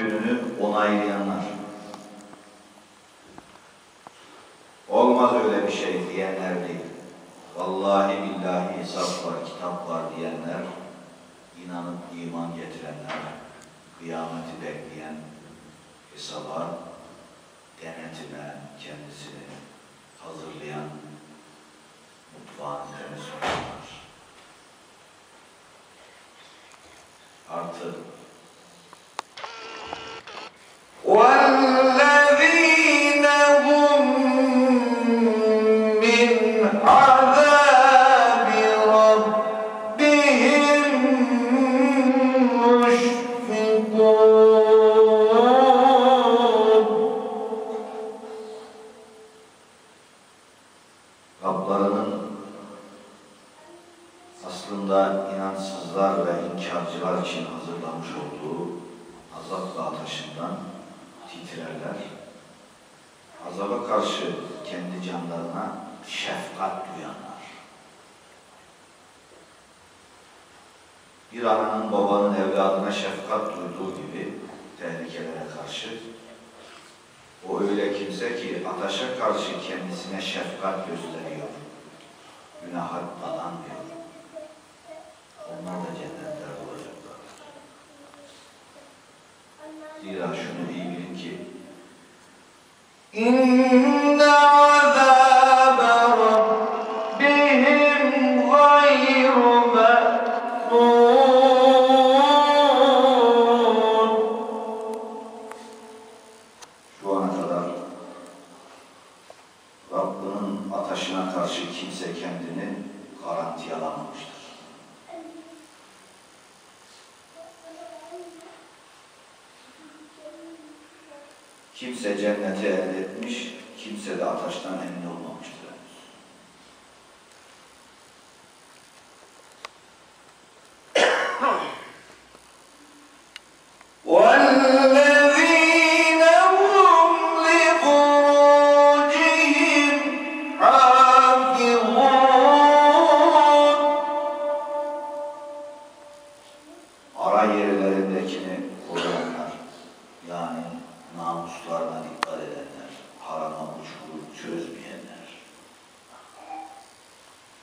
gününü onaylayanlar. Olmaz öyle bir şey diyenler değil. Vallahi billahi hesap var, kitap var diyenler, inanıp iman getirenler, kıyameti bekleyen hesaba, denetime kendisini hazırlayan mutfağın olanlar. Artı inançsızlar ve inkarcılar için hazırlamış olduğu azap ve ateşinden titrerler. Azaba karşı kendi canlarına şefkat duyanlar. Bir ananın babanın evladına şefkat duyduğu gibi tehlikelere karşı o öyle kimse ki ateşe karşı kendisine şefkat gösteriyor. Günaha dalanmıyor. Onlar da cennetler olacaklar. Zira şunu iyi bir 2. İnne. Şu ana kadar Rabbinin ateşine karşı kimse kendini garantiye alamamıştır. Kimse cenneti elde etmiş, kimse de ateşten emin olmamıştır. namuslarına dikkat edenler, harama uçuru çözmeyenler.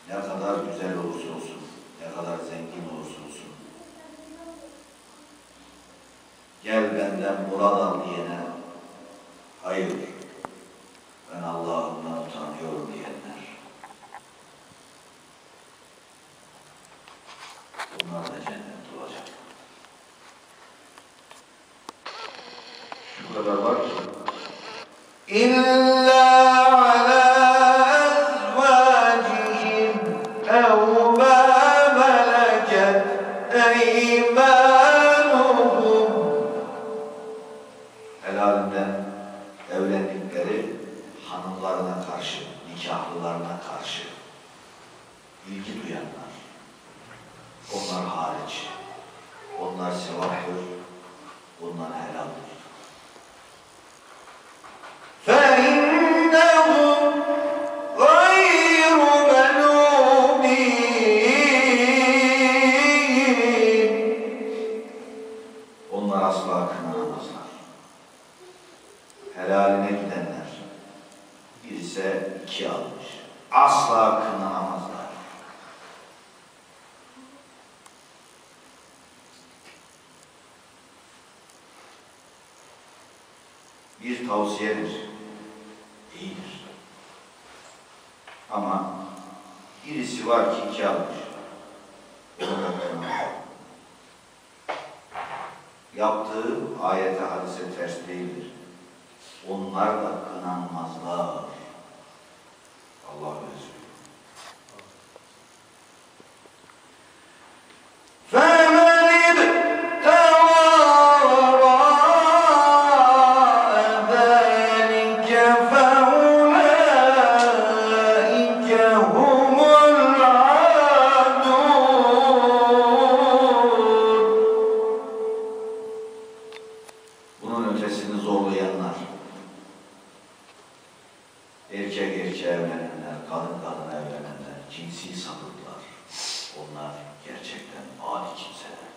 Ne kadar güzel olursa olsun, ne kadar zengin olursa olsun, gel benden murad al diyene, hayır, ben Allah'ımdan utanıyorum diyenler. Bunlar da cennette evlendikleri hanımlarına karşı, nikahlılarına karşı ilgi duyanlar, onlar hariç, onlar sevaptır, onlar helaldir. İse iki almış, asla kınanamazlar. Bir tavsiyedir, iyidir. Ama birisi var ki iki almış. Yaptığı ayete hadise ters değildir. Onlar da kınanmazlar. a lot erkek erkeğe evlenenler, kadın kadına evlenenler, cinsi sapıklar, onlar gerçekten adi kimseler.